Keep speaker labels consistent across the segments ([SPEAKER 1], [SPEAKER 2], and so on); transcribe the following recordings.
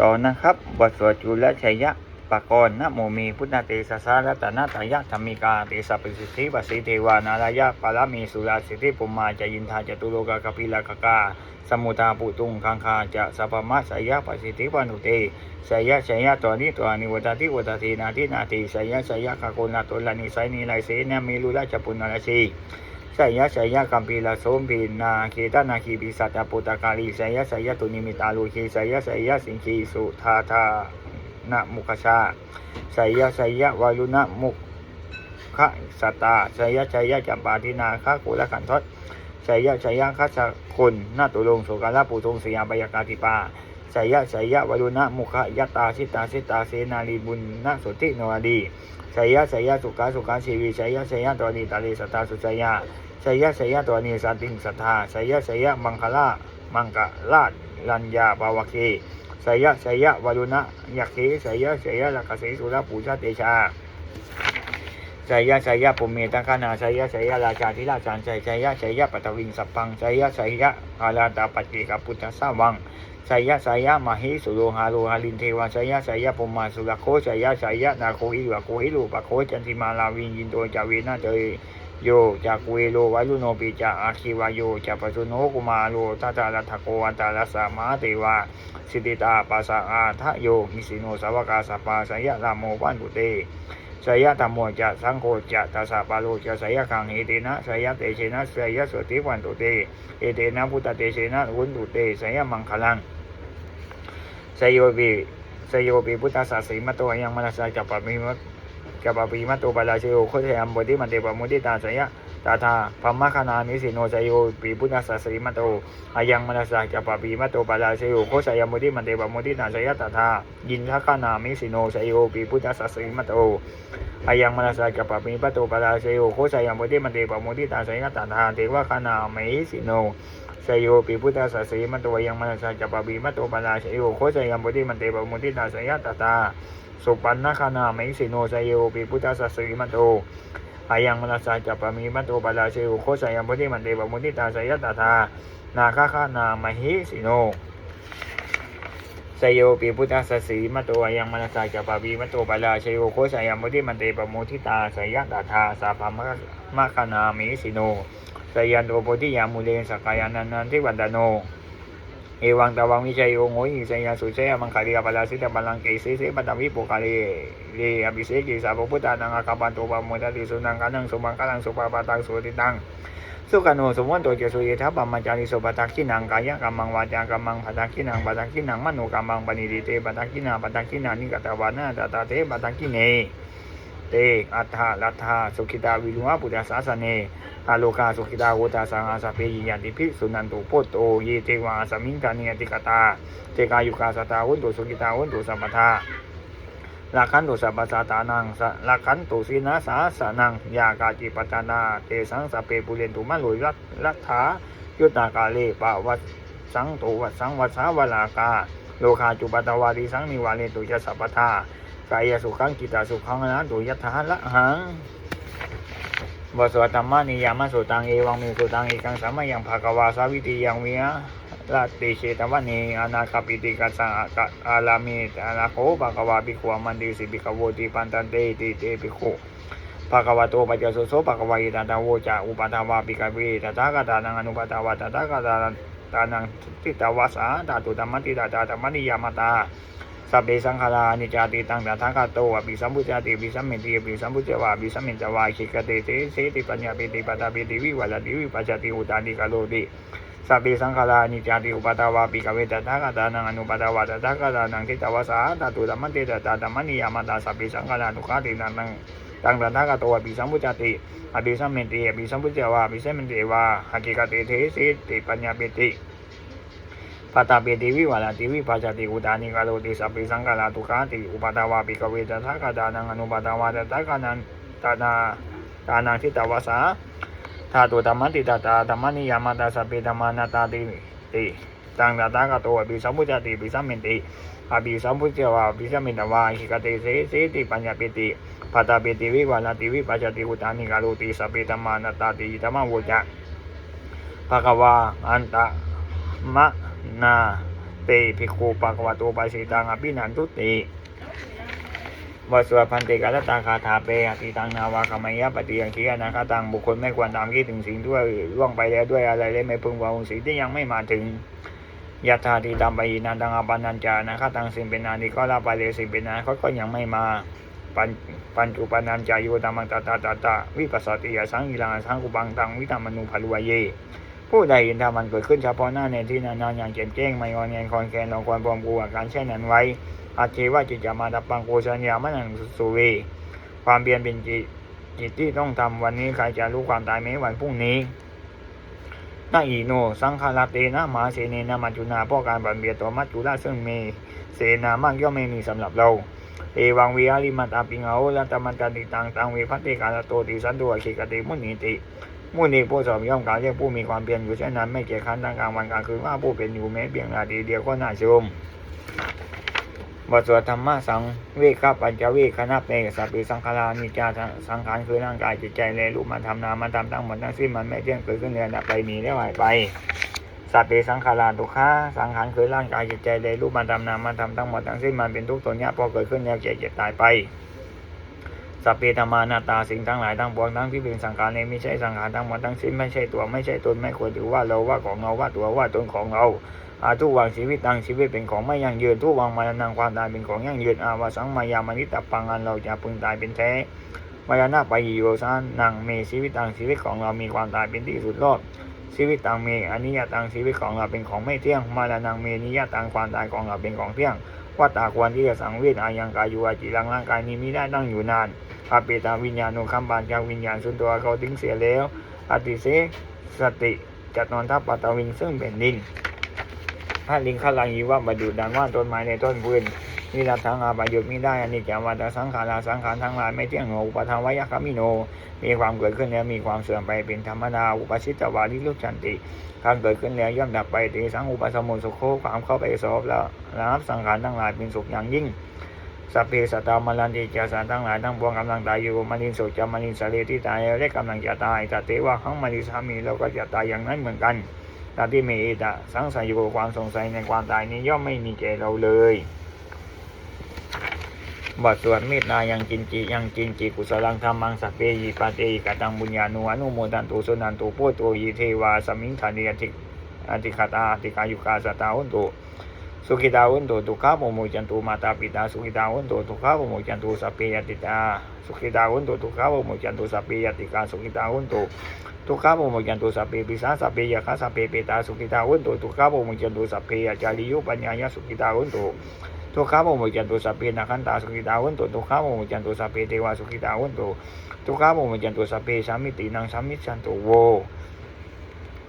[SPEAKER 1] ต่อนะครับบทสวดจุลชัยยะปกรณ์นะโมมีพุทธเตสสารัตนาตายะธรรมิกาเตสปิสิทธิปัสสิเทวานารายะปารามีสุราสิทธิปุมมาจะยินทาจตุโลกากปิลากกา สมุทาปุตุงคังคาจะสัพพมะสยะปัสสิทธิปานุเตสยะสยะตัวนี้ตัวนิวตาทิวตาทีนาทินาทีสยะสยะกะโกนาตุลานิไสนิไลเสนมีลุราชปุณณราชี สยะสยะกัมปีละโสมปีนาเคตนาคีปิสัตตปุตตะกาลีสยะสยะตุนิมิตาลูคีสยะสยะสิงคีสุทาทานะมุขชาสยะสยะวายุนะมุขะสตาสยะสยะจัมปาทินาคะกุลขันทศสยะสยะคัสคุณนาตุลงสุกาลปุทงสยามปยากาติปา สยะสยะวายุนะมุขะยตตาสิตาสิตาเสนาลีบุญนะสุตินวดีสยะสยะสุขาสุขาชีวีสยะสยะตวนีตาลีสตาสุสยะสยะสยะตวนีสันติงสัทธาสยะสยะมังคลามังกลาดลัญญาบาวคีสยะสยะวรุณะยักขีสยะสยะลักขสีสุรปูชาเตชา สยะสยะปุเมตังคณาสยะสยะราชาธิราชานใจสยะสยะปัตวิงสัพพังสยะสยะอาราตาปัจเจกพุทธสาวังสยะสยะมหิสุโลหาโลหาลินเทวาสยะสยะปุมมาสุรโคสยะสยะนาโคหิวะโคหิรูปะโคจันติมาลาวินยินโตจาเวนะเตยโยจากเวโลวัยุโนปิจาอาคิวายโยจากปัจจุโนกุมาโลทัตตาลัทโกอันตาลัสามาเตวาสิทธิตาปัสสะอาทะโยมิสิโนสาวกาสปาสยะรามโมปันตุเต สยะธรรมโมจะสังโฆจะตัสสะปาโลจะสยะขังเอเตนะสยะเตเชนะสยะสติวันตุเตเอเตนะพุทธเตเชนะวุนตุเตสยะมังคลังสยโยปิสยโยปิพุทธศาสีมะโตยังมนัสสะจัปปะมิมะกับปปีมัตโตปาราชโยโคชยามบดิมันเตปมุติตาสยะ ตาทาพมคณามิสิโนชโยปีพุทธสัสริมัตโตอายังมนัสสะกัปปีมัตโตปาราชโยโคชยมบดิมันเตปมุติตาสยตาทายินทคณามิสิโนชโยปีพุทธสัสริมัตโตอายังมนัสสะกัปปีมัตโตปาราชโยโคชยมบดิมันเตปมุติตาสยตาทาเทวคณามิสิโนชโยปิพุทธสัสสีมันตัวยังมนัสสะจัปปีมัตโตปาราชโยโคชยังบุติมันเตปมุติตาสยะตตาสุปันนคานามิสิโนชโยปิพุทธสัสสีมันโต อายังมนัสสะจัปปะมีมัตโตปาราชโยโคชยังบุติมันเตปะมุติตาสยะตตานาคาคานามหิสิโนชโยปิพุทธสสีมัตโตอายังมนัสสะจัปปะปีมัตโตปาราชโยโคชยังบุติมันเตปะมุติตาสยะตตาสัพพมะมะคานามิสิโนสยันโตโพธิยามุเลนสกายานันนันทิวันดาโน เอวังตาวังวิชัยโอโงหิสัยาสุเชยมังคาริยาปลาสิตาบัลังเกสิเสปัตตวิปุคาริเรอภิเสกิสาภพุทธานังอาคาบันโตปะโมทติสุนังกานังสุมังกาลังสุปาปาตังสุติตังสุขโนสมวันโตเจสุเยทัพปัมมัจจาริสุปตักขินังกายะกัมมังวาจากัมมังปัตักขินังปัตักขินังมโนกัมมังปณิดิเตปัตักขินาปัตักขินานิกตวานาตตาเตปัตักขิเน เตอัฏฐาลัทธาสุขิตาวิลุงะปุตตะสาสเนอาโลกาสุขิตาโวตาสังอาสาเพยิยันติภิกษุนันตุโพตโตเยเทวาสมิงกานิยติกตาเตกายุกาสตาวุนตุสุขิตาวุนตุสัมปทาลักขันตุสัพพสาตานังสะลักขันตุสีนาสาสนังยากาจิปัจจานา เตสังสเปปุเรนตุมะลุยรัตรัตถายุตากาเลปะวัสสังโตวัสสังวัสาวลากา โลคาจุปตตวาริสังนิวาเลตุยสัพพทา กายสุขังกิตาสุขังนะตุยัตถาละหังบสวดธรรมานิยามสุตังเอวังมีสุตังเอกังสัมมายังภากวาสาวิติยังเมียลาติเชตวันเนอนาคปิติกัสสะกอาลามิตอนาโคภากวาปิขวามันดีสิปิขโวติปันตันเตติเตปิโคภากวาโตปัจจสุโสภากวายตันตาโวจะอุปตาวาปิกาวิตถาคตานังอนุปตาวาตถาคตาตานังทิตาวาสาตาตุธรรมติตาตาธรรมนิยามตา สัพเพสังขารานิจติตังตถาคตโตอภิสัมพุทธติอภิสัมเมติอภิสัมพุทธวาอภิสัมเมตวาชิกเตเตเสติปัญญาปิติปัตตาปิติวิวัลติวิปัจจติอุตานิกาโลติสัพเพสังขารานิจติอุปตาวาปิกเวตถาคตานังอนุปตาวาตถาคตานังทิตวาสาตตุธรรมติตตาธรรมนิยามตาสัพเพสังขารานุขาตินังตังตถาคตโตอภิสัมพุทธติอภิสัมเมติอภิสัมพุทธวาอภิสัมเมติวาหกิกเตเทเสติปัญญาปิติ ปัตตาเปติวิวาลาติวิปัจจติอุตานิกาโลติสัพพิสังกาลาตุคาติอุปตาวาปิกเวตถาคตานังอนุปตาวาตถาคานันตานาตานังทิตาวาสาธาตุธรรมติตาตาธรรมนิยามตาสัพเพธรรมานาตาติติตังตถาคโตอภิสัมพุทธติอภิสัมเมติอภิสัมพุทธวาอภิสัมเมตวาหิกเตเสเสติปัญญาเปติปัตตาเปติวิวาลาติวิปัจจติอุตานิกาโลติสัพเพธรรมานาตาติธรรมโวจะภะคะวาอันตะมะ นาติภิกขุปะกวาโตปาสิตังอภินันทุติบทสวพันติกาลตาคาถาเปอติตังนาวาคามยะปฏิยังคีนาคาตังบุคคลไม่ควรตามคิดถึงสิ่งด้วยล่วงไปแล้วด้วยอะไรเลยไม่พึงหวังสิ่งที่ยังไม่มาถึงยะธาติตามไปนันตังอปันนันจานาคาตังสิ่งเป็นนานิก็ลาไปเลยสิ่งเป็นนาเขาก็ยังไม่มาปัญปัญจุปนันจายุตามังตาตาตาตาวิปัสสติยาสังกิลังสังกุบังตังวิตามนุภารุวเย ผู้ใดเห็นธรรมมันเกิดขึ้นเฉพาะหน้าในที่นานๆอย่างแจ่มแจ้งไม่งอนเงินคอนแคนองควรปลอมกูอาการเช่นนั้นไว้ อาเทว่าจิตจะมาดับปังโกชัญญามันนังสุเว ความเบียนเป็นจิตจิตที่ต้องทำวันนี้ใครจะรู้ความตายไหมวันพรุ่งนี้นาอีโน สังฆาราเตนะมาเสเนนะมัจจุนาพราะการบันเบียต่อมัจจุราซึ่งมีเสนามากย่อมไม่มีสำหรับเราเอวังวิอาริมัตาปิงเอาลัตมันตันติตังตังเวพัตติการโตติสันตัวขิกติมุนิติ มุนีผู้สอบย่อมการเรียกผู้มีความเพียรอยู่เช่นนั้นไม่เกียจคร้านทั้งกลางวันกลางคืนว่าผู้เป็นอยู่แม้เพียงนาทีเดียวก็น่าชมบทสวดธรรมะสังเวคขับปัญจเวคคณะเปสัพพิสังขารานิจาสังขารคือร่างกายจิตใจเลยรูปมันทำนามมันทำทั้งหมดทั้งสิ้นมันไม่เที่ยงเกิดขึ้นเรียนดับไปมีได้หายไปสัพเพสังขาราทุกขาสังขารคือร่างกายจิตใจเลยรูปมันทำนามมันทำทั้งหมดทั้งสิ้นมันเป็นทุกข์ตัวเนี้ยพอเกิดขึ้นแล้วเจ็บเจ็บตายไป สัพเพธรรมานาตาสิ่งทั้งหลายทั้งปวงทั้งที่เป็นสังขารในไม่ใช่สังขารทั้งหมดทั้งสิ้นไม่ใช่ตัวไม่ใช่ตนไม่ควรถือว่าเราว่าของเราว่าตัวว่าตนของเราอาทุกวังชีวิตตังชีวิตเป็นของไม่ยั่งยืนทุกวังมรณะความตายเป็นของยั่งยืนอาวสังมายามนิตตปังอันเราจะพึงตายเป็นแท้มรณะไปโยสานนังเมชีวิตตังชีวิตของเรามีความตายเป็นที่สุดรอดชีวิตตังเมอนิยตังชีวิตของเราเป็นของไม่เที่ยงมรณะเมนิยตังความตายของเราเป็นของเที่ยงว่าตาควรที่จะสังเวชอายังกายอยู่อาจิรังร่างกายนี้มิได้ตั้งอยู่นาน อาเปตาวิญญาณโนคัมบานจากวิญญาณส่วนตัวเขาทิ้งเสียแล้วอติเสสติจัดนอนทับปัตตวิงซึ่งเป็นดินถ้าลิงขลังยีว่าบดุดังว่าต้นไม้ในต้นพื้นนี่ละทางอาบายดไม่ได้อันนี้แกวัตสังขาราสังขารทั้งหลายไม่เที่ยงโงอุปทานวยคามิโน มีความเกิดขึ้นแล้วมีความเสื่อมไปเป็นธรรมดาอุปชิตวาริลุจันติการเกิดขึ้นแล้วย่อมดับไปตีสังอุปสมุสุโคความเข้าไปสอบแล้วรับสังขารทั้งหลายเป็นสุขอย่างยิ่ง สัพเพสัตามลันติจาสารทั้งหลายทั้งปวงกำลังตายอยู่มนินโสจามานินสาเลที่ตายแล้วและกำลังจะตายแต่เทว่าขังมนิสามีเราก็จะตายอย่างนั้นเหมือนกันตาที่เมตตาสังสารอยู่กับความสงสัยในความตายนี้ย่อมไม่มีแก่เราเลยบทสวดเมตตายังจินจิยังจินจิกุศลังธรรมังสัพเพยิปาเตยิกตังบุญญาณุอนุโมทันตุสุนันตุโพโตยิเทวาสมิงธานิยติอติคาตาอติกายุกาสตาหุนตุ สุขิตาวุนโตทุกขาโมโมจันตุมาตาปิตาสุขิตาวุนโตทุกขาโมโมจันตุสัพเพยติตาสุขิตาวุนโตทุกขาโมโมจันตุสัพเพยติกาสุขิตาวุนโตทุกขาโมโมจันตุสัพเพปิสาสัพเพยะคาสัพเพเปตาสุขิตาวุนโตทุกขาโมโมจันตุสัพเพยจาริยุปัญญายะสุขิตาวุนโตทุกขาโมโมจันตุสัพเพนาคันตาสุขิตาวุนโตทุกขาโมโมจันตุสัพเพเทวาสุขิตาวุนโตทุกขาโมโมจันตุสัพเพสามิตินังสามิชันตุโว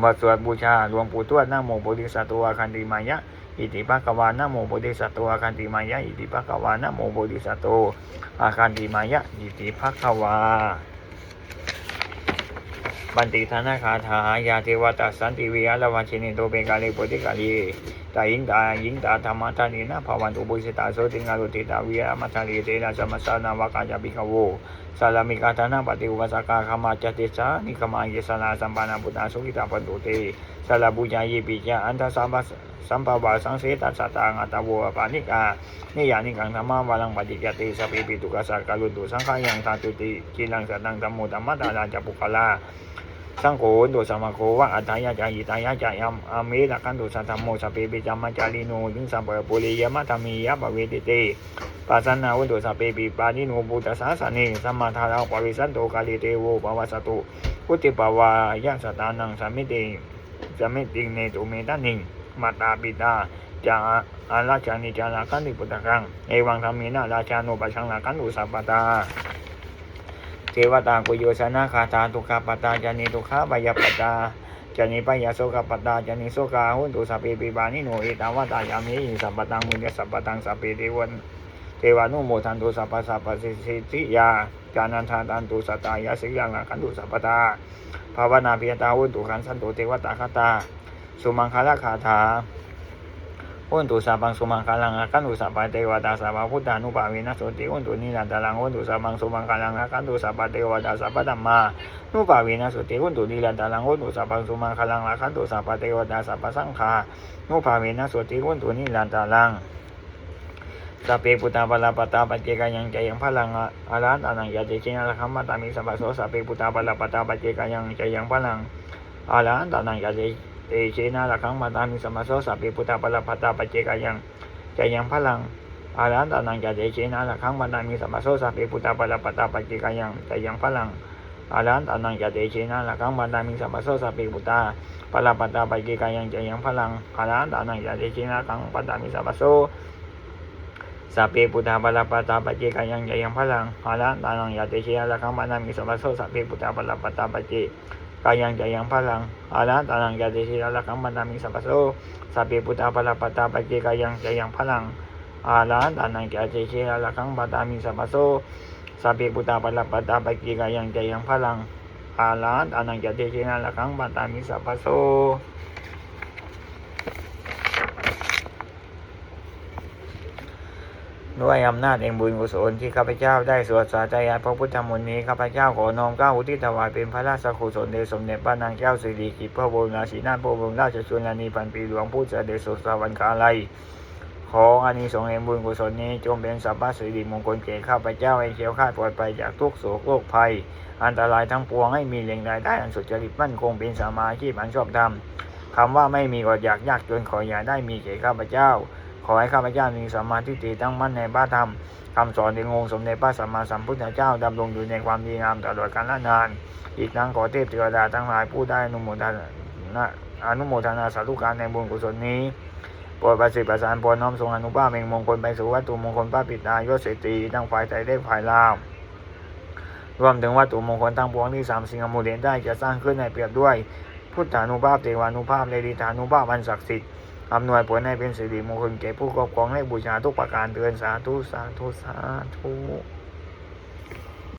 [SPEAKER 1] บทสวดบูชาหลวงปู่ทวดนะโมโพธิสัตว์อาคันติมายะ อิติปักขวานะโมโพธิสัตว์อาคันติมายะอิติปักขวานะโมโพธิสัตว์อาคันติมายะอิติปักขวาบันติธนาคาถายาเทวตาสันติวิยาลวันชินิโตเปกาลีโพธิกาลีตายิงตายิงตาธรรมทานีนะภวันตุบุสิตาโสติงาลุติตาวิยามัทาลีเตนะสมัสสานาวากาจาปิกาโว สาลามิกาธนาปฏิอุปสกาขมาจติสานิกมาเยสนาสัมปานาบุตาสุกิตาปันตุเตสาลาบุญญายิปิจาอันทสัมปสัมปวาสังเสตัสตังอัตโวปานิกานิยานิกังธรรมาวาลังปฏิจติสปิปิตุกัสสะกาลุตุสังขายังทาตุติกิลังสัตังธรรมโมธรรมะตาลาจปุกลา สังโฆตุสัมมาโควะอัตถายะจายิตายะจายมอาเมละกันตุสัทธมโมสัพพิปิจัมมัจาริโนยิงสัมปะปุริยมะธรรมียะปะเวติเตปัสสนาวุตุสัพพิปิปานิโนบุตตสาสนิสัมมาทาราปวิสันโตกาลิเตโวปวัสตุพุทธิปวายะสตานังสัมมิติสัมมิติเนตุเมตานิงมาตาปิตาจาอาราชานิจาราคันติปุตตะกังเอวังธรรมินาราชานุปัชชังนาคันตุสัพปตา เทวตากุโยชนะคาตาทุกขปตาจานิทุกขาบายปตาจานิปยาโสกปตาจานิโสกาหุนตุสัพเพปิบานิโนเอตาวตายามิสัพปตังมุญญสัพปตังสัพเพเทวันเทวานุโมทันตุสัพพสัพพสิสิทิยาจานันทาตันตุสตายาสิยังนาคันตุสัพปตาภาวนาเพียตาหุนตุขันสันตุเทวตาคาตาสุมังคละคาถา วอุนตุสัพพังสุมังคลังอาคันตุสัพพะเทวตาสัพพะพุทธานุภาเวนะโสติอุนตุนิรันตรังอุนตุสัพพังสุมังคลังอาคันตุสัพพะเทวตาสัพพะธัมมานุภาเวนะโสติอุนตุนิรันตรังอุนตุสัพพังสุมังคลังอาคันตุสัพพะเทวตาสัพพะสังฆานุภาเวนะสติอุนตุนิรันตรังสัพเพปุตตาปลาปตาปัจเจกายังใจยังพลังอารันอนังยาเจเจนะตามิสัพพะโสสัพเพปุตตาปลาปตาปัจเจกายังใจยังพลังอารันอานะละคัมมาตามิสัพพะตาปัจเจกายังใจยังพลังอารันอนังยาเจเจนะละคัมมาตามิสัพพะโสสัพเพปุตตาปลาปตาปัจเจกายังใจยังพลังอารันอาเจเจนะละคัมาตามิสัพพะโสสัพเพปุตาปลาปตาปัจเจกายังใจยังพลังอารันอนังยาเจ เจนะละคัมมาตามิสัพพะโสสัพเพปุตตาปลาปตาปัจเจกายังใจยังพลังหาละตานังยาเตเช ยละคังมานามิสัพพะโสสัพเพปุตตาปลาปตาปัจเจกายังใจ ด้วยอำนาจแห่งบุญกุศลที่ข้าพเจ้าได้สวดสาธยายพระพุทธมนต์นี้ข้าพเจ้าขอน้อมเก้าอุทิศถวายเป็นพระราชกุศลแด่สมเด็จพระนางแก้วสิริกิติ์พระบรมราชินีนพระบรมราชชนนีพันปีหลวงผู้เสด็จสุสวรรคาลัยขออานิสงส์แห่งบุญกุศลนี้จงเป็นสัพพะสิริมงคลแก่ข้าพเจ้าให้เขียวคลาดปลอดภัยจากทุกโศกโรคภัย อันตรายทั้งปวงให้มีแหล่งรายได้อันสุจริตมั่นคงเป็นสมาอาชีพอันชอบธรรมคำว่าไม่มีอดอยากยากจนขออย่าได้มีแก่ข้าพเจ้า ขอให้ข้าพเจ้ามีสมาธิตั้งมั่นในพระธรรมคำสอนในองค์สมเด็จพระสัมมาสัมพุทธเจ้าดำรงอยู่ในความดีงามตลอดกาลนาน อีกทั้งขอเทพเทวดาทั้งหลายผู้ได้อนุโมทนาอนุโมทนาสาธุการในบุญกุศลนี้โปรดประสิทธิ์ประสานพรน้อมทรงอนุภาพแห่งมงคลไปสู่วัตถุมงคลพระปิตายศเศรษฐีทั้งฝ่ายไทยได้ฝ่ายลาวรวมถึงวัตถุมงคลทั้งปวงที่สามสิ่งอมูลเดนได้จะสร้างขึ้นในเปรียบด้วย พุทธานุภาพเทวานุภาพและดิธานุภาพอันศักดิ์สิทธิ์ อำนวยผลให้เป็นสิริมงคลแก่ผู้ครอบครองและบูชาทุกประการเตือนสาธุสาธุสาธุ